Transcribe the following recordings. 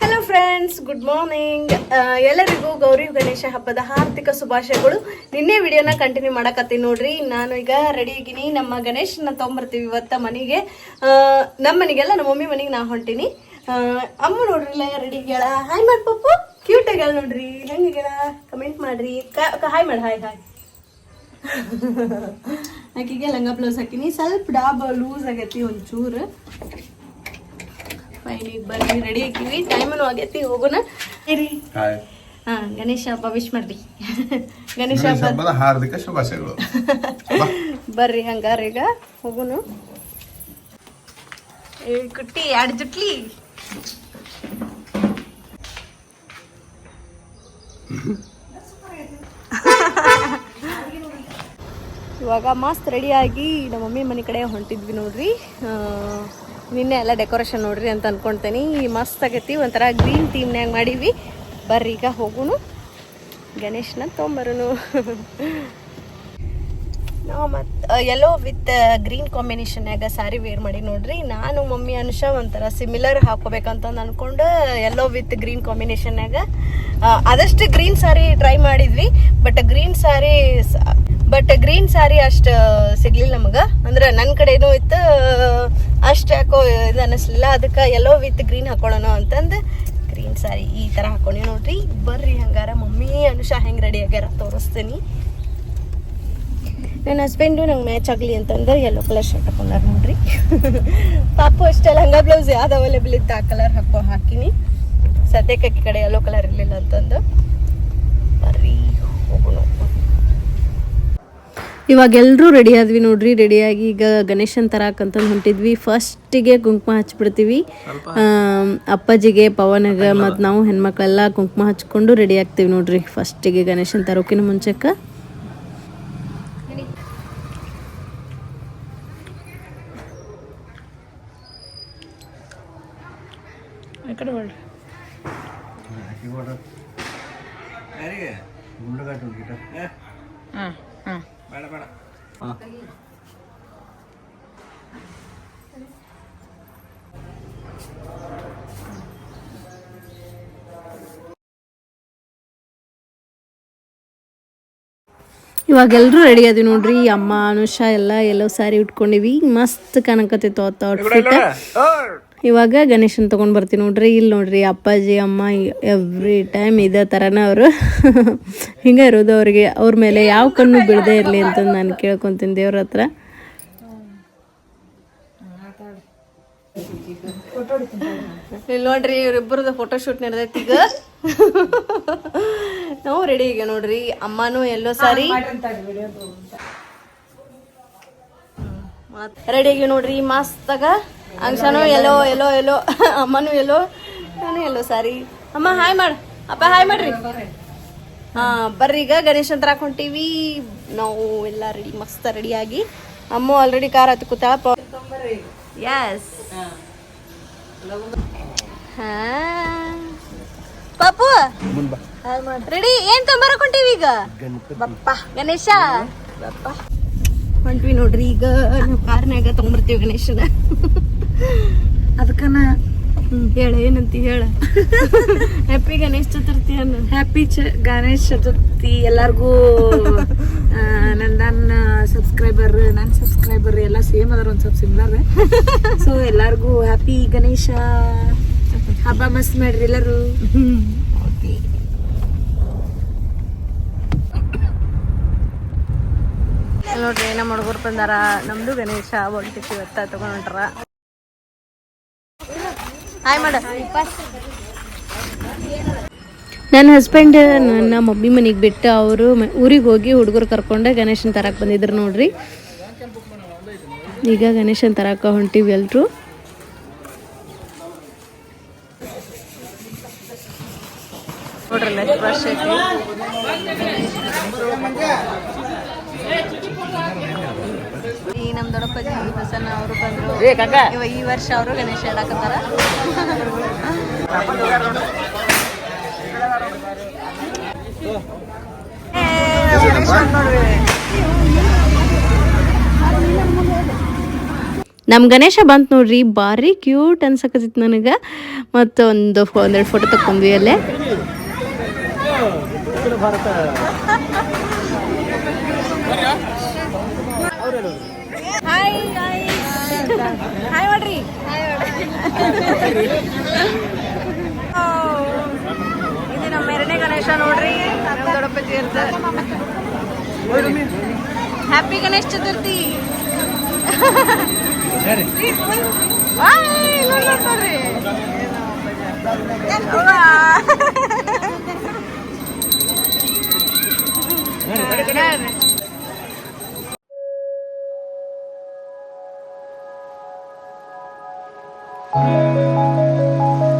Hello friends good morning ಎಲ್ಲರಿಗೂ ಗೌರಿ ಗಣೇಶ ಹಬ್ಬದ ಹಾರ್ದಿಕ ಶುಭಾಶಯಗಳು. ನಿನ್ನೆ ವಿಡಿಯೋನ ಕಂಟಿನ್ಯೂ ಮಾಡಕತ್ತೀನಿ ನೋಡ್ರಿ. ನಾನು ಈಗ ರೆಡಿ ಆಗಿನಿ ನಮ್ಮ ಗಣೇಶನ ತೊಗೊಂಬರ್ತೀವಿ ಇವತ್ತ ಮನೆಗೆ. ನಮ್ಮ ಮನೆಗೆಲ್ಲ ನಮ್ಮ ಮಮ್ಮಿ ಮನೆಗೆ ನಾ ಹೊಂಟೀನಿ. ಅಮ್ಮ ನೋಡ್ರಿ ಇಲ್ಲ ರೆಡಿ ಆಗ್ಯಾಳ ಹಾಯ್ ಮಾಡಿ ಪಪ್ಪು. ಕ್ಯೂಟ್ ಆಗ್ಯಾಳ ನೋಡ್ರಿ. ಹೆಂಗಿಗ್ಯಾಳ ಕಮೆಂಟ್ ಮಾಡ್ರಿ. ಹಾಯ್ ಮಾಡಿ ಹಾಯ್ ಹಾಯ್ ಆಕಿಗೆ ಲಂಗ ಬ್ಲೌಸ್ ಹಾಕಿನಿ. ಸ್ವಲ್ಪ ಡಾಬ್ ಲೂಸ್ ಆಗೈತಿ ಒಂಚೂರು. ಫೈನ್ ಈಗ ಬರ್ರಿ ರೆಡಿ ಹಾಕಿವಿ. ಟೈಮನು ಆಗೈತಿ ಹೋಗೋಣ. ಇರಿ ಹಾಯ್ ಹಾ ಗಣೇಶ ಹಬ್ಬ ವಿಶ್ ಮಾಡ್ರಿ. ಗಣೇಶ ಹಬ್ಬ. ಹಬ್ಬದ ಹಾರ್ದಿಕ ಶುಭಾಶಯಗಳು. ಬರ್ರಿ ಹಂಗಾರೆ ಈಗ ಹೋಗುನು ಏ ಕುಟ್ಟಿ ಎರಡು ಜುಟ್ಲಿ. ಇವಾಗ ಮಸ್ತ್ ರೆಡಿಯಾಗಿ ನಮ್ಮ ಮಮ್ಮಿ ಮನೆ ಕಡೆ ಹೊಂಟಿದ್ವಿ ನೋಡ್ರಿ. ನಿನ್ನೆ ಎಲ್ಲ ಡೆಕೋರೇಷನ್ ನೋಡ್ರಿ ಅಂತ ಅನ್ಕೊಂತೇನಿ. ಮಸ್ತ್ ಆಗೈತಿ ಒಂಥರ ಗ್ರೀನ್ ಥೀಮ್ನ್ಯಾಗ ಮಾಡೀವಿ ಬರ್ರಿ ಈಗ ಹೋಗುನು. ಗಣೇಶನ ತೊಂಬರೋನು. ನಾವು ಮತ್ತು ಎಲ್ಲೋ ವಿತ್ ಗ್ರೀನ್ ಕಾಂಬಿನೇಷನ್ಯಾಗ ಸ್ಯಾರಿ ವೇರ್ ಮಾಡಿ ನೋಡ್ರಿ. ನಾನು, ಮಮ್ಮಿ, ಅನುಷಾ ಒಂಥರ ಸಿಮಿಲರ್ ಹಾಕೋಬೇಕಂತ ಅನ್ಕೊಂಡು ಎಲ್ಲೋ ವಿತ್ ಗ್ರೀನ್ ಕಾಂಬಿನೇಷನ್ಯಾಗ ಆದಷ್ಟು ಗ್ರೀನ್ ಸ್ಯಾರಿ ಟ್ರೈ ಮಾಡಿದ್ವಿ. But green sari but green sari ಅಷ್ಟು ಸಿಗ್ಲಿಲ್ಲ ನಮಗೆ. ಅಂದ್ರೆ ನನ್ನ ಕಡೆನೂ ಇತ್ತು ಅಷ್ಟು ಯಾಕೋ ಇದು ಅನ್ನಿಸ್ಲಿಲ್ಲ ಅದಕ್ಕೆ ಎಲ್ಲೋ ವಿತ್ ಗ್ರೀನ್ ಹಾಕೊಳ್ಳೋಣ ಅಂತಂದು ಗ್ರೀನ್ ಸ್ಯಾರಿ ಈ ಥರ ಹಾಕೊಂಡಿ ನೋಡ್ರಿ. ಬರ್ರಿ ಹಂಗಾರ ಮಮ್ಮಿ, ಅನುಷಾ ಹೆಂಗೆ ರೆಡಿ ಆಗ್ಯಾರ ತೋರಿಸ್ತೀನಿ. ನನ್ನ ಹಸ್ಬೆಂಡು ನಂಗೆ ಮ್ಯಾಚ್ ಆಗಲಿ ಅಂತಂದ್ರೆ ಯೆಲ್ಲೋ ಕಲರ್ ಶರ್ಟ್ ಹಾಕೊಂಡಾರ ನೋಡ್ರಿ. ಪಾಪು ಅಷ್ಟೇ ಲಂಗ ಬ್ಲೌಸ್ ಯಾವ್ದು ಅವೈಲೇಬಲ್ ಇತ್ತು ಆ ಕಲರ್ ಹಾಕೋ ಹಾಕಿನಿ. ಸದ್ಯಕ್ಕೆ ಆಕಿ ಕಡೆ ಯೆಲ್ಲೋ ಕಲರ್ ಇರಲಿಲ್ಲ ಅಂತಂದು. ಬರ್ರಿ ಹೋಗೋಣ. ಇವಾಗ ಎಲ್ಲರೂ ರೆಡಿ ಆದ್ವಿ ನೋಡ್ರಿ ರೆಡಿಯಾಗಿ ಈಗ ಗಣೇಶನ್ ತರಾಕಂತಂದು ಹೊಂಟಿದ್ವಿ. ಫಸ್ಟಿಗೆ ಕುಂಕುಮ ಹಚ್ಬಿಡ್ತೀವಿ. ಅಪ್ಪಾಜಿಗೆ ಪವನಗ ಮತ್ತು ನಾವು ಹೆಣ್ಮಕ್ಳೆಲ್ಲ ಕುಂಕುಮ ಹಚ್ಕೊಂಡು ರೆಡಿ ಆಗ್ತೀವಿ ನೋಡ್ರಿ. ಫಸ್ಟಿಗೆ ಗಣೇಶನ್ ತರೋಕಿನ ಮುಂಚೆಕ್ಕೆ എക്കട വേണ്ട. ആ ആ. വേണ്ട വേണ്ട. ആ. ಎಲ್ಲರೂ ರೆಡಿ ಅದೀವಿ ನೋಡ್ರಿ ಅಮ್ಮ ಅನುಷಾ ಎಲ್ಲ ಎಲ್ಲೋ ಸ್ಯಾರಿ ಉಟ್ಕೊಂಡಿವಿ. ಮಸ್ತ್ ಕಾಣಕತ್ತೈತೆ ಅವತ್ತು ಔಟ್ಫಿಟ್ ಇವಾಗ ಗಣೇಶನ್ ತಗೊಂಡ್ ಬರ್ತೀವಿ ನೋಡ್ರಿ. ಇಲ್ಲಿ ನೋಡ್ರಿ ಅಪ್ಪಾಜಿ ಅಮ್ಮ ಎವ್ರಿ ಟೈಮ್ ಇದೇ ಥರನೇ ಅವರು. ಹಿಂಗೆ ಇರೋದು ಅವ್ರಿಗೆ. ಅವ್ರ ಮೇಲೆ ಯಾವ ಕಣ್ಣು ಬಿಡದೇ ಇರಲಿ ಅಂತ ನಾನು ಕೇಳ್ಕೊಂತೀನಿ ದೇವ್ರ ಹತ್ರ. ಇಲ್ಲಿ ನೋಡ್ರಿ ಇವ್ರಿಬ್ಬರದ್ದು ಫೋಟೋ ಶೂಟ್ ನಡೆದೈತಿ ಈಗ. ನಾವು ರೆಡಿ ಈಗ ನೋಡ್ರಿ. ಅಮ್ಮನೂ ಎಲ್ಲೋ ಸಾರಿ. ರೆಡಿ ಆಗಿ ನೋಡ್ರಿ ಮಸ್ತಾಗ. ಅಂಕ್ಷನು ಎಲ್ಲೋ ಎಲ್ಲೋ ಎಲ್ಲೋ ಅಮ್ಮನೂ ಎಲ್ಲೋ ನಾನು ಎಲ್ಲೋ ಸಾರಿ. ಅಮ್ಮ ಹಾಯ್ ಮಾಡ. ಅಪ್ಪ ಹಾಯ್ ಮಾಡ್ರಿ. ಹಾ ಬರ್ರಿ ಈಗ ಗಣೇಶ್ ಅಂತ ಹೊಂಟೀವಿ ನಾವು ಎಲ್ಲ ರೆಡಿ ಮಸ್ತ್ ರೆಡಿಯಾಗಿ ಅಮ್ಮ ಆಲ್ರೆಡಿ ಕಾರ್ ಹತ್ತು ಕೂತಾಳ ಎಸ್ ಹಾ. ಪಾಪು ರೆಡಿ? ಏನ್ ತೊಂಬರಕ್ ಹೊಂಟೀವಿ ಈಗ? ಬಪ್ಪ ಗಣೇಶ. ಬಪ್ಪ. ಹೊಂಟ್ವಿ ನೋಡ್ರಿ ಈಗ. ನಾವು ಕಾರ್ನ್ಯಾಗ ತೊಗೊಂಬರ್ತೀವಿ ಗಣೇಶನ. ಅದಕ್ಕನ ಹೇಳ ಏನಂತಿ ಹೇಳ? ಹ್ಯಾಪಿ ಗಣೇಶ್ ಚತುರ್ಥಿ ಅನ್ನ. ಹ್ಯಾಪಿ ಗಣೇಶ್ ಚತುರ್ಥಿ ಎಲ್ಲಾರ್ಗೂ. ನನ್ನ ಸಬ್ಸ್ಕ್ರೈಬರ್ ನನ್ನ ಸಬ್ಸ್ಕ್ರೈಬರ್ ಎಲ್ಲ ಸೇಮ್ ಅದಾರ ಒಂದು ಸ್ವಲ್ಪ ಸಿಮ್ಲರ್ ಸೊ ಎಲ್ಲಾರ್ಗೂ ಹ್ಯಾಪಿ ಗಣೇಶ. ಹಬ್ಬ ಮಸ್ತ್ ಮಾಡ್ರಿ ಎಲ್ಲರೂ. ನೋಡ್ರಿ ನಮ್ಮ ಹುಡುಗರು ಬಂದಾರ? ನಮ್ದು ಗಣೇಶ ಹೊಂಟಿತ್ತು ಇವತ್ತ ತಗೊಂಡ್ರ. ಹಾಯ್ ಮಾಡ ನನ್ನ ಹಸ್ಬೆಂಡ್ ನನ್ನ ಮಮ್ಮಿ ಮನೆಗೆ ಬಿಟ್ಟು ಅವರು ಊರಿಗೆ ಹೋಗಿ ಹುಡುಗರು ಕರ್ಕೊಂಡೆ ಗಣೇಶನ ತರಕ್ಕೆ ಬಂದಿದ್ರು ನೋಡ್ರಿ. ಈಗ ಗಣೇಶನ ತರಕ ಹೊಂಟಿವಿ ಐತಿ ಈ ನಮ್ಮ ದೊಡ್ಡಪ್ಪಾಜಿ ಪ್ರಸನ್ನ ಅವರು ಬಂದ್ರು. ಇವ ಈ ವರ್ಷ ಅವರು ಗಣೇಶ ಹೇಳಕತ್ತಾರ ನಮ್ಮ ಗಣೇಶ ಬಂತು ನೋಡ್ರಿ ಭಾರಿ ಕ್ಯೂಟ್ ಅನ್ಸಕತ್ತಿತ್ತು ನನಗೆ. ಮತ್ತು ಒಂದು ಒಂದೆರಡು ಫೋಟೋ ತಕ್ಕೊಂಡ್ವಿ ಅಲ್ಲೇ. ಹಾಯ್ ಹಾಯ್ ಮಾಡ್ರಿ ಇದು ನಮ್ಮ ಎರಡನೇ ಗಣೇಶ ನೋಡ್ರಿ ನಮ್ಮ ದೊಡ್ಡಪ್ಪಜ್ಜಿ ಅಂತ ಹ್ಯಾಪಿ ಗಣೇಶ್ ಚತುರ್ಥಿ ಆಯ್, ನೋಡ್ ನೋಡ್ತಾರ್ರಿ. ಅವ್ವ. ನೋಡ್ರಿ. ಅಪ್ಪ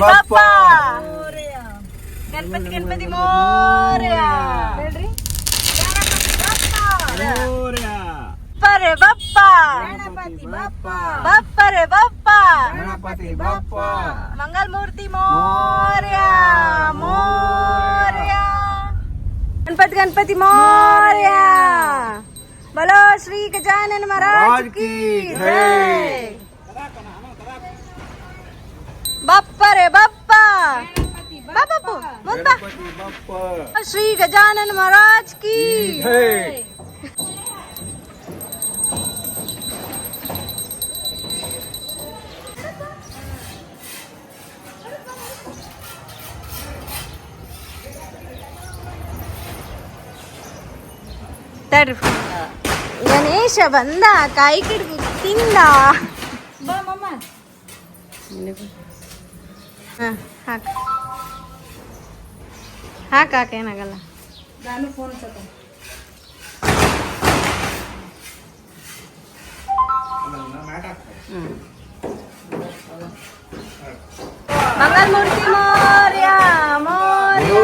ಗಣಪತಿ ಬಾಪ್ಪ ಗಣಪತಿ ಗಣಪತಿ ಮೋರ್ಯ ಹೇಳ್ರಿ ಬಪ್ಪರೆ ಬಪ್ಪ ಬಪ್ಪರೆ ಬಪ್ಪ ಗಣಪತಿ ಬಾಪ್ಪ ಮಂಗಲ್ ಮೂರ್ತಿ ಮೋರ್ಯ ಮೋರ್ಯ ಗಣಪತಿ ಗಣಪತಿ ಮೋರ್ಯ ಬಲೋ ಶ್ರೀ ಗಜಾನನ ಮಹಾರಾಜ್ ಕಿ ಜೈ ಬಪ್ಪರೆ ಬಪ್ಪ ಬಾ ಬಾಪು ಮುಂದ ಗಣಪತಿ ಬಾಪ್ಪ ಶ್ರೀ ಗಜಾನನ ಮಹಾರಾಜ್ ಕಿ ಹೇ ತಡ್ರಿ. ಗಣೇಶ ಬಂದ ಕಾಯಿ ಕಿಡ್ದು ತಿಂದ. ಬಾ ಮಮ್ಮ ಹಾಂ ಹಾಕ. ಹಾಕ ಹಾಕ ಏನಾಗಲ್ಲ. ನಾನು ಫೋನ್ ತಗೋ. ಮಂಗಲಮೂರ್ತಿ ಮೌರ್ಯ ಮೌರ್ಯ. ಓ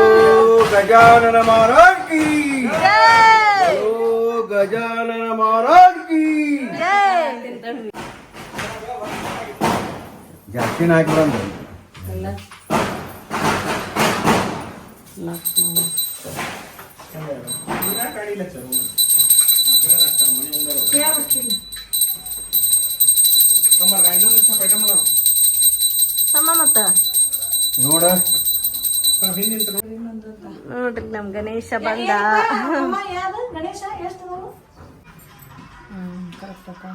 ಗಜಾನನ ಮಹಾರಾಜ್ ಕಿ ಜೈ. ಓ ಗಜಾನನ ಮಹಾರಾಜ್ ಕಿ ಹಾಕಿಬಂದ್ರೆ ಸಮ ಮತ್ತ? ನೋಡ. ನೋಡ್ರಿ ನಮ್ ಗಣೇಶ ಬಂದ. ಗಣೇಶ ಎಷ್ಟು ಹ್ಮ್ ಕರೆಕ್ಟ್ ಅಕ್ಕ.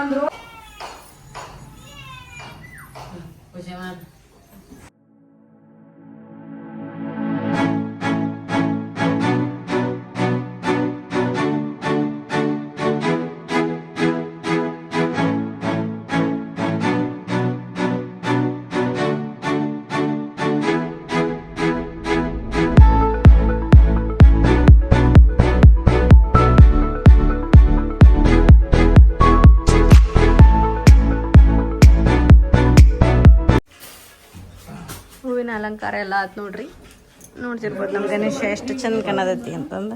ಒಂದು ರೋ ಅಲಂಕಾರ ಎಲ್ಲ ಆತ್ ನೋಡ್ರಿ. ನೋಡ್ತಿರ್ಬೋದು ನಮ್ ಗಣೇಶ ಎಷ್ಟು ಚಂದ ಕಾಣದತಿ ಅಂತಂದ.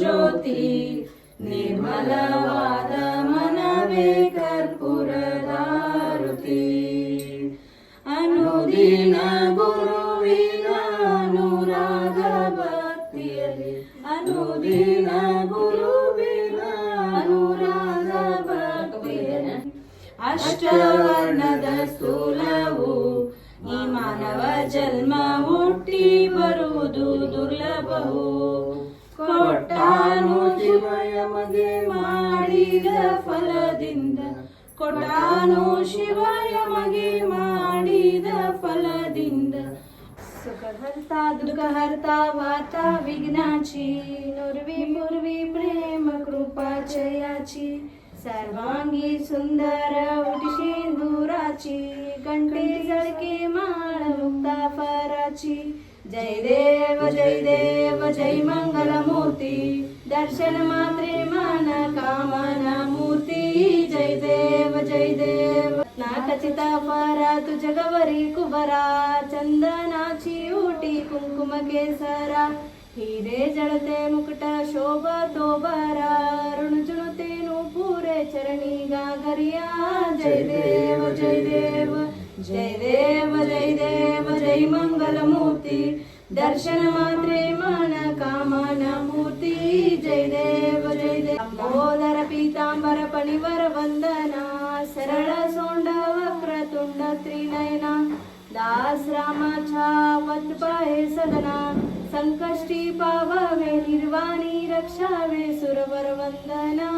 ಜ್ಯೋತಿ ನಿರ್ಮಲವಾದ ಮನವೇ ಕರ್ಪೂರದಾರುತಿ ಅಷ್ಟವರ್ಣದ ಸ್ಥೂಲವು ಈ ಮಾನವ ಜನ್ಮ ಹುಟ್ಟಿ ಬರುವುದು ದುರ್ಲಭವು. ಕೊಟ್ಟಾನು ಶಿವಯಮಗೆ ಮಾಡಿದ ಫಲದಿಂದ, ಕೊಟ್ಟಾನು ಶಿವಯಮಗೆ ಮಾಡಿದ ಫಲದಿಂದ. ಸುಖಹರ್ತ, ದುಃಖಹರ್ತ, ವಾತ, ವಿಘ್ನಾಚಿ, ನುರ್ವಿ ಮುರ್ವಿ ಪ್ರೇಮ, ಕೃಪಾ ಜಯಾಚಿ सर्वांगी सुंदर उठशी दूराची कंठी जळके माळ मुक्ता फराची जय देव जय देव जय मङ्गलमूर्ति दर्शन मात्रे मन कामना मूर्ति जय देव जय देव नाकचित परा तुझ गवरी कुबरा चंदनाची उटी कुंकुम केसरा हिरे जळते मुकुट शोभा तो बरा ऋणजुणते पुरे चरणी गागरिया जय देव जय देव जय देव जय देव जय मंगलमूर्ती दर्शन मात्रे मन कामना मूर्ती जय देव जय देव अंबोदर पीतांबर पणिवर वंदना सरळ सोंड वक्रतुंड त्रिनयना दास रामाच्या वत्पाहे सदना संकष्टी पाववे निर्वाणी रक्षावे सुरवर वंदना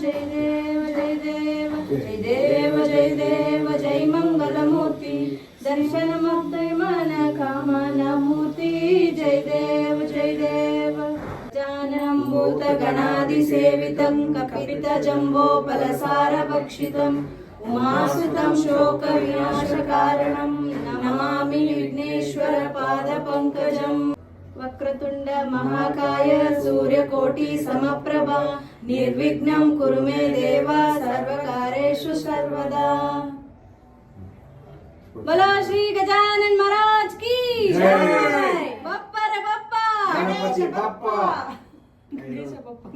जय देव जय देव जय देव जय देव जय मंगलमूर्ती. दर्शन मक्तय मन कामना मूर्ती जय देव जय देव. जाननं भूतगणादिसेवितं कपितजम्बोपलसारभक्षितम् उमासुतं शोकविनाशकारणं नमामि विघ्नेश्वरपादपङ्कजम् वक्रतुण्ड महाकाय सूर्यकोटि समप्रभा निर्विघ्नं कुरु मे देव सर्वकारेषु सर्वदा। बोलो श्री गजानन महाराज की बप्पा रे बप्पा। गणेश बप्पा। गणेश बप्पा।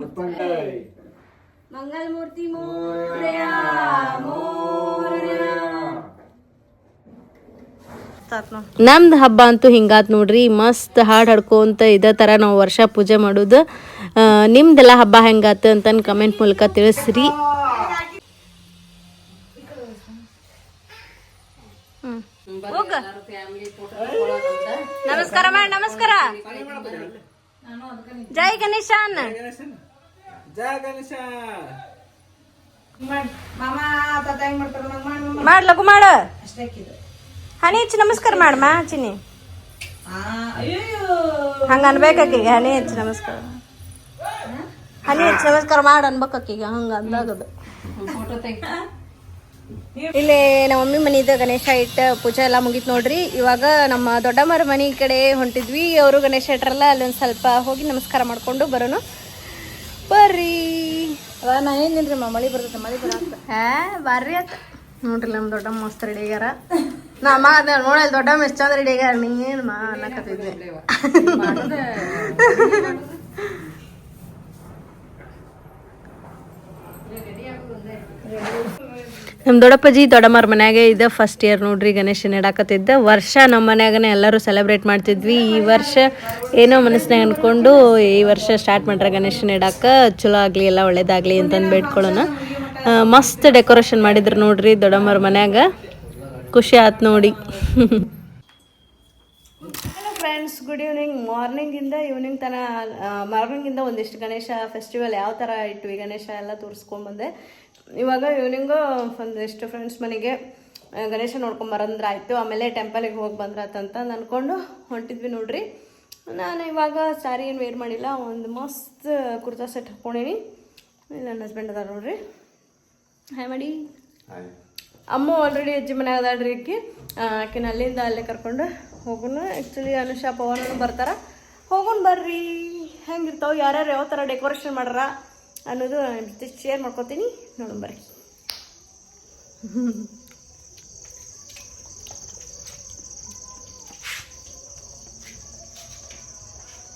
मंगल मूर्ति मोरया। मोरया। ನಮ್ದು ಹಬ್ಬ ಅಂತೂ ಹಿಂಗಾತ್ ನೋಡ್ರಿ ಮಸ್ತ್ ಹಾಡು ಹಾಡ್ಕೊಂತ ಇದೇ ತರ ನಾವು ವರ್ಷ ಪೂಜೆ ಮಾಡೋದು. ನಿಮ್ದೆಲ್ಲಾ ಹಬ್ಬ ಹೆಂಗಾತ ಅಂತ ಕಮೆಂಟ್ ಮೂಲಕ ತಿಳಿಸ್ರಿ. ನಮಸ್ಕಾರ ಮಾಡಿ ನಮಸ್ಕಾರ. ಜೈ ಗಣೇಶನ್. ಜಯ ಗಣೇಶ. ಮಾಮ ತಾತ ಹೆಂಗ್ ಮಾಡ್ತಾರ ನಂಗ್ ಮಾಡ್ ಲಘು ಮಾಡ. ಹನಿ ಹೆಚ್ಚು ನಮಸ್ಕಾರ ಮಾಡಮ್ಮ ಚಿನ್ನಿ. ಹಂಗ ಅನ್ಬೇಕಾಕೀಗ ಹನಿ ಹೆಚ್ಚು ನಮಸ್ಕಾರ. ಹನಿ ಹೆಚ್ಚು ನಮಸ್ಕಾರ ಮಾಡ ಅನ್ಬೇಕೀಗ ಹಂಗ ಅಂದಾಗದು. ಇಲ್ಲಿ ನಮ್ಮ ಮಮ್ಮಿ ಮನಿದ ಗಣೇಶ ಇಟ್ಟ ಪೂಜೆ ಎಲ್ಲ ಮುಗೀತು ನೋಡ್ರಿ. ಇವಾಗ ನಮ್ಮ ದೊಡ್ಡಮ್ಮರ ಮನಿ ಕಡೆ ಹೊಂಟಿದ್ವಿ. ಅವರು ಗಣೇಶ ಇಟ್ರಲ್ಲ ಅಲ್ಲೊಂದು ಸ್ವಲ್ಪ ಹೋಗಿ ನಮಸ್ಕಾರ ಮಾಡ್ಕೊಂಡು ಬರೋನು ಬರ್ರಿ. ಅದ ನಾ ಏನಿಲ್ರಿ ಮಳಿ ಬರ್ತೈತೆ ಮಳಿ ಬರ ಹಾ ಬರ್ರಿ ಆತ ನೋಡ್ರಿ ನಮ್ಮ ದೊಡ್ಡಮ್ಮ ಮಸ್ತ್ ರೆಡಿ ಆಗ್ಯಾರ. ನಮ್ಮ ಅದ ನೋಡಲ್ ದೊಡ್ಡಮ್ಮ ಎಷ್ಟು ಚಂದ ರೆಡಿ ಆಗ್ಯಾರ. ನೀನ್ ಮಾ ಅನ್ನಕತ್ತಿದ್ದೆ. ನಮ್ಮ ದೊಡ್ಡಪ್ಪಾಜಿ ದೊಡ್ಡಮ್ಮರ ಮನ್ಯಾಗ ಇದ ಫಸ್ಟ್ ಇಯರ್ ನೋಡ್ರಿ ಗಣೇಶನ ಇಡಾಕತ್ತಿದ್ದ ವರ್ಷ ನಮ್ಮ ಮನ್ಯಾಗನೆ ಎಲ್ಲರೂ ಸೆಲೆಬ್ರೇಟ್ ಮಾಡ್ತಿದ್ವಿ. ಈ ವರ್ಷ ಏನೋ ಮನಸ್ಸಿನಾಗ ಅನ್ಕೊಂಡು ಈ ವರ್ಷ ಸ್ಟಾರ್ಟ್ ಮಾಡ್ರ ಗಣೇಶನ ಇಡಾಕ ಚಲೋ ಆಗಲಿ, ಎಲ್ಲ ಒಳ್ಳೇದಾಗಲಿ ಅಂತಂದು ಬೇಡ್ಕೊಳ್ಳೋಣ ಮಸ್ತ್ ಡೆಕೋರೇಷನ್ ಮಾಡಿದ್ರು ನೋಡ್ರಿ ದೊಡ್ಡಮ್ಮರ ಮನ್ಯಾಗ. ಖುಷಿ ಆಯ್ತು ನೋಡಿ. ಫ್ರೆಂಡ್ಸ್ ಗುಡ್ ಈವ್ನಿಂಗ್ ಮಾರ್ನಿಂಗಿಂದ ಈವ್ನಿಂಗ್ ತನ ಮಾರ್ನಿಂಗಿಂದ ಒಂದಿಷ್ಟು ಗಣೇಶ ಫೆಸ್ಟಿವಲ್ ಯಾವ ಥರ ಇಟ್ವಿ, ಗಣೇಶ ಎಲ್ಲ ತೋರಿಸ್ಕೊಂಬಂದೆ ಇವಾಗ ಈವ್ನಿಂಗು ಒಂದಿಷ್ಟು ಫ್ರೆಂಡ್ಸ್ ಮನೆಗೆ ಗಣೇಶ ನೋಡ್ಕೊಂಬರಂದ್ರೆ ಆಯಿತು. ಆಮೇಲೆ ಟೆಂಪಲಿಗೆ ಹೋಗಿ ಬಂದ್ರಾತಂತ ಅನ್ಕೊಂಡು ಹೊಂಟಿದ್ವಿ ನೋಡ್ರಿ. ನಾನು ಇವಾಗ ಸ್ಯಾರಿ ಏನು ವೇರ್ ಮಾಡಿಲ್ಲ, ಒಂದು ಮಸ್ತ್ ಕುರ್ತಾ ಸೆಟ್ ಹಾಕ್ಕೊಂಡೀನಿ. ನನ್ನ ಹಸ್ಬೆಂಡ್ ಅದಾರ ನೋಡ್ರಿ. ಹಾಯ್ ಮಾಡಿ ಅಮ್ಮ ಆಲ್ರೆಡಿ ಅಜ್ಜಿ ಮನ್ಯಾಗ ಅದಾಳ್ರಿ ಆಕಿ ಆ, ಆಕಿನ ಅಲ್ಲಿಂದ ಅಲ್ಲೇ ಕರ್ಕೊಂಡು ಹೋಗೋಣ ಆ್ಯಕ್ಚುಲಿ ಅನುಷಾ ಪವನನು ಬರ್ತಾರ. ಹೋಗೋಣ ಬರ್ರಿ. ಹೆಂಗಿರ್ತಾವೆ? ಯಾರ್ಯಾರು ಯಾವ ಥರ ಡೆಕೋರೇಷನ್ ಮಾಡ್ಯಾರ ಅನ್ನೋದು ಶೇರ್ ಮಾಡ್ಕೊತೀನಿ. ನೋಡೋಣ ಬರ್ರಿ.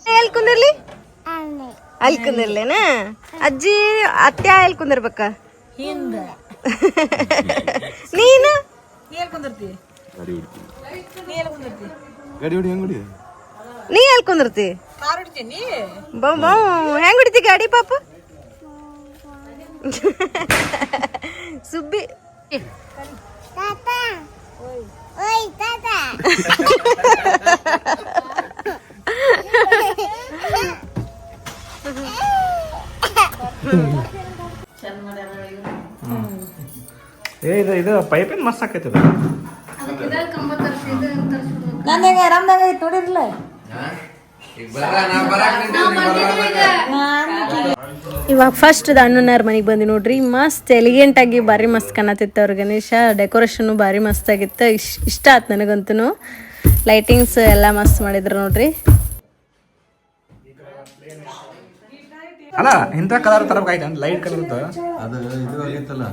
ಎಲ್ಲಿ ಕುಂದಿರ್ಲಿ? ಅಲ್ಲಿ. ಕುಂದಿರ್ಲೇನಾ? ಅಜ್ಜಿ ಅತ್ತೆ ಎಲ್ಲಿ ಕುಂದಿರ್ಬೇಕ? ಹಿಂದ. ನೀನು? ಏನ್ ಕುಂದಿರ್ತಿ? ನೀ ಎಲ್ಲಿ ಕುಂದಿರ್ತಿ? ಗಡಿ ಹೊಡಿ ಹೆಂಗ್ ಹೊಡಿ? ನೀ ಎಲ್ಲಿ ಕುಂದಿರ್ತಿ? ಕಾರ್ ಹೊಡಿತೀನಿ. ಬಾ ಬಾ ಹೆಂಗ್ ಹೊಡಿತಿ ಗಾಡಿ ಪಾಪ? ಸುಬ್ಬಿ. ಏ ಇದು ಇದು ಪೈಪಿನ ಮಸ್ತ್ ಆಕೈತಿ ಇದು ನಂದಾಗ ಆರಾಮ್ದಾಗ ಐತಿ ನೋಡಿರ್ಲ? ಇವಾಗ ಫಸ್ಟ್ ಅಣ್ಣನವ್ರ ಮನೆಗೆ ಬಂದು ನೋಡ್ರಿ. ಮಸ್ತ್ ಎಲಿಗೆಂಟ್ ಆಗಿ ಭಾರಿ ಮಸ್ತ್ ಕಾಣತಿತ್ತು ಅವ್ರ ಗಣೇಶ. ಡೆಕೋರೇಷನ್ ಭಾರಿ ಮಸ್ತ್ ಆಗಿತ್ತು. ಇಷ್ಟ ಆತ್ ಆಯ್ತು ನನಗಂತೂ ಲೈಟಿಂಗ್ಸ್ ಎಲ್ಲ ಮಸ್ತ್ ಮಾಡಿದ್ರು ನೋಡ್ರಿ. ಅಲ್ಲ ಇಂಥ ಕಲರ್ ತರಬೇಕಾಯ್ತು ಅಂದ್ರೆ ಲೈಟ್ ಕಲರ್ ಅದು ಇದು ಆಗಿತ್ತಲ್ಲ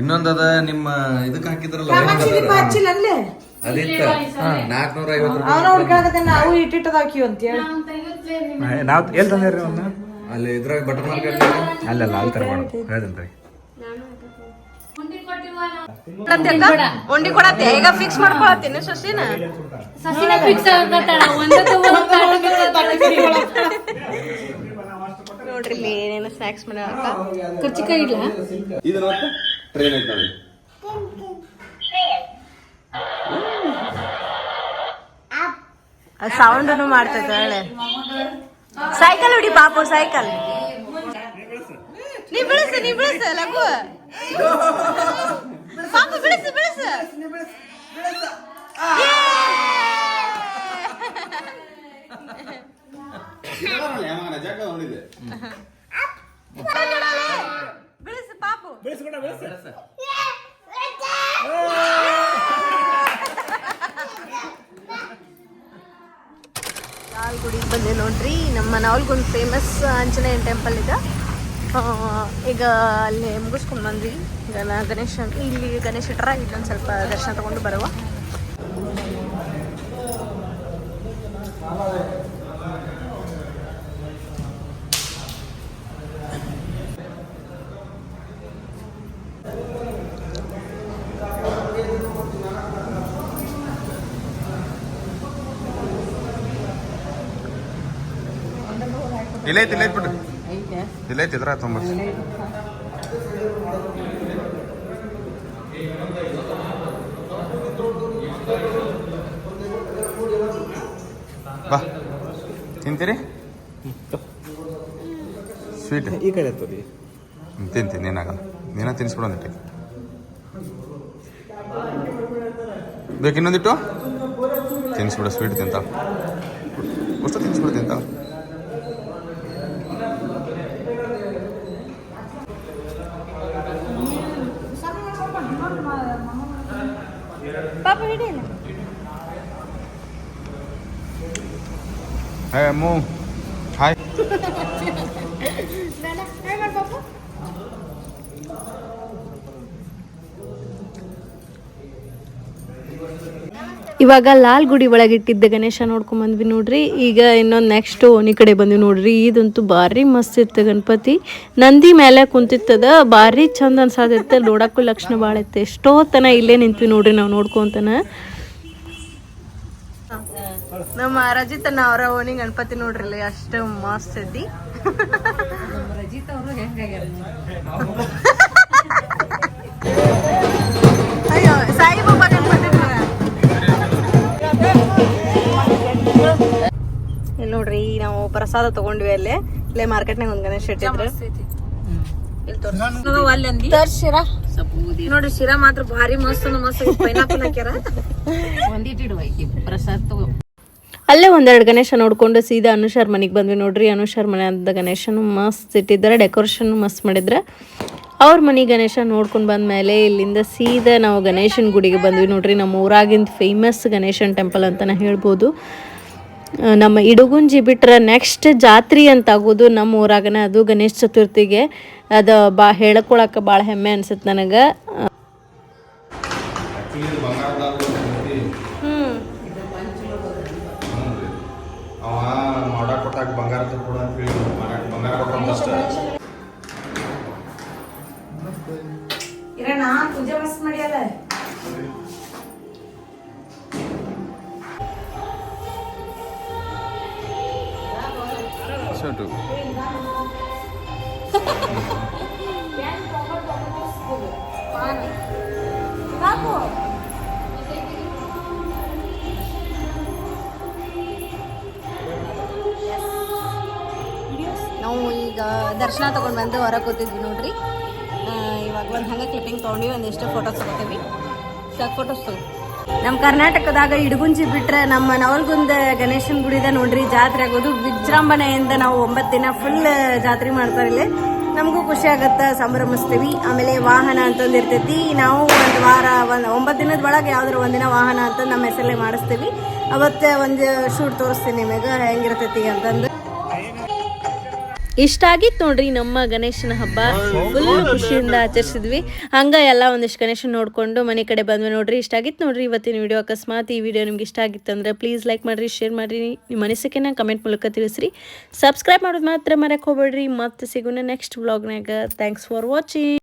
ಇನ್ನೊಂದದ ನಿಮ್ಮ ಇದಕ್ಕೆ ಹಾಕಿದ್ರಲ್ಲ ಅಲ್ಲೇ ಅದಿತ್ತ. ನಾಲ್ಕುನೂರ ಐವತ್ತು ನಾವು ಇಟ್ಟಿಟ್ಟದಾಕಿ ಅಂತ ಹೇಳಿ. ನಾವು ಎಲ್ಲಿ ತಂದಿರಿ ಒಂದು ಅಲ್ಲಿ ಇದ್ರಾಗ ಬಟರ್ ಮಾರ್ಕೆಟ್ ಅಲ್ಲಲ್ಲ ಅಲ್ಲಿ ತರಬಾರ್ದು. ಹೇಳ್ದಂತ್ರಿ ಉಂಡಿ ಕೊಡತ್ತೆ ಈಗ ಫಿಕ್ಸ್ ಮಾಡ್ಕೊಳತ್ತೀನಿ ಶಶಿನ ಸಸಿನ ಫಿಕ್ಸ್ ನೋಡ್ರಿ ಇಲ್ಲಿ ಏನೇನು ಸ್ನಾಕ್ಸ್ ಮಾಡೋಕ ಕರ್ಚಿಕಾಯಿ ಇಲ್ಲ. ಇದು ಟ್ರೈನ್ ಐತೆ ನೋಡಿ. ಸೌಂಡ್ ಮಾಡ್ತೈತೆ ಸೈಕಲ್ ಹೊಡಿ ಪಾಪು ಸೈಕಲ್ ನೀ ಬಿಳಿಸು ನೀ ಬಿಳಿಸು ಲಘು. ಪಾಪು ಬಿಳಿಸು ಬಿಳಿಸು ಬಿಳಿಸು ಪಾಪು ಗುಡಿಗೆ ಬಂದೆ ನೋಡ್ರಿ ನಮ್ಮ ನಾವಲ್ಗೊಂದು ಫೇಮಸ್ ಆಂಜನೇಯ ಟೆಂಪಲ್ ಇದೆ. ಈಗ ಅಲ್ಲಿ ಮುಗಿಸ್ಕೊಂಡು ಬಂದ್ವಿ. ಗಣ ಗಣೇಶ ಇಲ್ಲಿ ಗಣೇಶ ಇಟ್ರ ಇಲ್ಲೊಂದು ಸ್ವಲ್ಪ ದರ್ಶನ ತಗೊಂಡು ಬರುವ. ಇಲ್ಲೈತಿ ಇಲ್ಲೈತಿ ಬಿಡ್ರಿ ಇಲ್ಲೈತಿ ಇದ್ರ ತೊಂಬತ್ತು ಬಾ. ತಿಂತೀರಿ? ಸ್ವೀಟ್ ಈ ಕಡೆ ತಿಂತೀನಿ ಏನಾಗಲ್ಲ. ನೀನ ತಿನ್ಸ್ಬಿಡು ಒಂದಿಟ್ಟು. ಬೇಕು ಇನ್ನೊಂದಿಟ್ಟು ತಿನ್ಸ್ಬಿಡು ಸ್ವೀಟ್ ತಿಂತ. ಅಷ್ಟು ತಿನ್ಸ್ಬಿಡು ತಿಂತಾವ ಪಾಪ ಹಿಡಿಯಲ್ಲ ಹೇ Mo. ಹಾಯ್ ಇವಾಗ ಲಾಲ್ ಗುಡಿ ಒಳಗಿಟ್ಟಿದ್ದ ಗಣೇಶ ನೋಡ್ಕೊಂಡ್ ಬಂದ್ವಿ ನೋಡ್ರಿ. ಈಗ ಇನ್ನೊಂದು ನೆಕ್ಸ್ಟ್ ಓನಿ ಕಡೆ ಬಂದ್ವಿ ನೋಡ್ರಿ. ಇದಂತೂ ಭಾರಿ ಮಸ್ತ್ ಇತ್ತು ಗಣಪತಿ. ನಂದಿ ಮೇಲೆ ಕುಂತಿತ್ತದ ಭಾರಿ ಚಂದ ಅನ್ಸಾದಿತ್ತ ನೋಡಕ್ಕೂ ಲಕ್ಷಣ ಭಾಳ ಇತ್ತು ಎಷ್ಟೋ ತನ ಇಲ್ಲೇ ನಿಂತ್ವಿ ನೋಡ್ರಿ ನಾವು ನೋಡ್ಕೊಂತನ. ನಮ್ಮ ರಜಿತನ ಅವರ ಓಣಿ ಗಣಪತಿ ನೋಡ್ರಿ ಅಷ್ಟು ಮಸ್ತ್ ಐತಿ ಅಯ್ಯೋ ಸಾಯಿಬಾಬಾ ಗಣಪತಿ ಇಲ್ಲಿ ನೋಡ್ರಿ ನಾವು ಪ್ರಸಾದ ತಗೊಂಡ್ವಿ ಅಲ್ಲೇ. ಇಲ್ಲೇ ಮಾರ್ಕೆಟ್ನಾಗ ಒಂದ್ ಗಣೇಶ ಇಟ್ಟಿದ್ರು. ಶಿರಾ ನೋಡ್ರಿ ಶಿರಾ ಮಾತ್ರ ಭಾರಿ ಮಸ್ತ್ ಮಸ್ತ್ ಪೈನಾಪಲ್ ಹಾಕ್ಯಾರ. ಅಲ್ಲೇ ಒಂದೆರಡು ಗಣೇಶ ನೋಡಿಕೊಂಡು ಸೀದಾ ಅನುಷಾರ್ ಮನೆಗೆ ಬಂದ್ವಿ ನೋಡ್ರಿ. ಅನುಷಾರ್ ಮನೆ ಅಂತ ಗಣೇಶನು ಮಸ್ತ್ ಇಟ್ಟಿದ್ದಾರೆ. ಡೆಕೋರೇಷನ್ ಮಸ್ತ್ ಮಾಡಿದ್ರೆ ಅವ್ರ ಮನೆ ಗಣೇಶ ನೋಡ್ಕೊಂಡು ಬಂದ್ಮೇಲೆ ಇಲ್ಲಿಂದ ಸೀದಾ ನಾವು ಗಣೇಶನ ಗುಡಿಗೆ ಬಂದ್ವಿ ನೋಡ್ರಿ. ನಮ್ಮ ಊರಾಗಿಂದ ಫೇಮಸ್ ಗಣೇಶನ್ ಟೆಂಪಲ್ ಅಂತಲೇ ಹೇಳ್ಬೋದು. ನಮ್ಮ ಇಡುಗುಂಜಿ ಬಿಟ್ರೆ ನೆಕ್ಸ್ಟ್ ಜಾತ್ರೆ ಅಂತ ಆಗೋದು ನಮ್ಮ ಊರಾಗನ ಅದು ಗಣೇಶ ಚತುರ್ಥಿಗೆ. ಅದು ಬಾ ಹೇಳ್ಕೊಳಕ್ಕೆ ಭಾಳ ಹೆಮ್ಮೆ ಅನ್ಸುತ್ತೆ ನನಗೆ. ಅವ ಮಾಡಕ್ ಕೊಟ್ಟಾಗ ಬಂಗಾರ ಕೊಡ ಅಂತ ಹೇಳಿ ಬಂಗಾರ ಕೊಟ್ಟ ಅಷ್ಟೇ. ಇರೋಣ ಪೂಜೆ ಮಸ್ತ್ ಮಾಡ್ಯಾರ ಶರ್ಟು ದರ್ಶನ ತಗೊಂಡು ಬಂದು ಹೊರಗೆ ಕೂತಿದ್ವಿ ನೋಡ್ರಿ. ಇವಾಗ ಒಂದು ಹಂಗೆ ಕ್ಲಿಪ್ಪಿಂಗ್ ತೊಗೊಂಡು ಒಂದಿಷ್ಟು ಫೋಟೋಸ್ ತಗೋತೀವಿ. ಸಾಕು ಫೋಟೋಸ್ ತಗೋ. ನಮ್ಮ ಕರ್ನಾಟಕದಾಗ ಇಡಗುಂಜಿ ಬಿಟ್ರೆ ನಮ್ಮ ನವಲ್ಗುಂದ ಗಣೇಶನ ಗುಡಿದ ನೋಡ್ರಿ. ಜಾತ್ರೆ ಆಗೋದು ವಿಜೃಂಭಣೆಯಿಂದ ನಾವು ಒಂಬತ್ತು ದಿನ ಫುಲ್ ಜಾತ್ರೆ ಮಾಡ್ತಾರೆ ಇಲ್ಲಿ. ನಮಗೂ ಖುಷಿ ಆಗತ್ತೆ, ಸಂಭ್ರಮಿಸ್ತೀವಿ. ಆಮೇಲೆ ವಾಹನ ಅಂತಂದು ಇರ್ತೈತಿ. ನಾವು ಒಂದು ವಾರ, ಒಂದು ಒಂಬತ್ತು ದಿನದ ಒಳಗೆ ಯಾವ್ದಾರು ಒಂದಿನ ವಾಹನ ಅಂತ ನಮ್ಮ ಹೆಸರಲ್ಲೇ ಮಾಡಿಸ್ತೀವಿ. ಅವತ್ತೆ ಒಂದು ಶೂಟ್ ತೋರಿಸ್ತೀನಿ ನಿಮಗೆ. ಹೆಂಗಿರ್ತೈತಿ ಅಂತಂದು. ಇಷ್ಟ ಆಗಿತ್ತು ನೋಡ್ರಿ ನಮ್ಮ ಗಣೇಶನ ಹಬ್ಬ. ಫುಲ್ ಖುಷಿಯಿಂದ ಆಚರಿಸಿದ್ವಿ. ಹಂಗ ಎಲ್ಲ ಒಂದಿಷ್ಟು ಗಣೇಶನ ನೋಡ್ಕೊಂಡು ಮನೆ ಕಡೆ ಬಂದ್ವಿ ನೋಡ್ರಿ. ಇಷ್ಟ ಆಗಿತ್ತು ನೋಡ್ರಿ ಇವತ್ತಿನ ವಿಡಿಯೋ ಅಕಸ್ಮಾತ್ ಈ ವಿಡಿಯೋ ನಿಮ್ಗೆ ಇಷ್ಟ ಆಗಿತ್ತು ಅಂದ್ರೆ ಪ್ಲೀಸ್ ಲೈಕ್ ಮಾಡ್ರಿ ಶೇರ್ ಮಾಡ್ರಿ. ನಿಮ್ಮ ಅನಿಸಿಕೆನ ಕಮೆಂಟ್ ಮೂಲಕ ತಿಳಿಸ್ರಿ. ಸಬ್ಸ್ಕ್ರೈಬ್ ಮಾಡೋದು ಮಾತ್ರ ಮರಕ್ಕೆ ಹೋಗ್ಬೇಡ್ರಿ ಮತ್ತೆ ಸಿಗೋಣ ನೆಕ್ಸ್ಟ್ ವ್ಲಾಗ್ನಾಗ ಥ್ಯಾಂಕ್ಸ್ ಫಾರ್ ವಾಚಿಂಗ್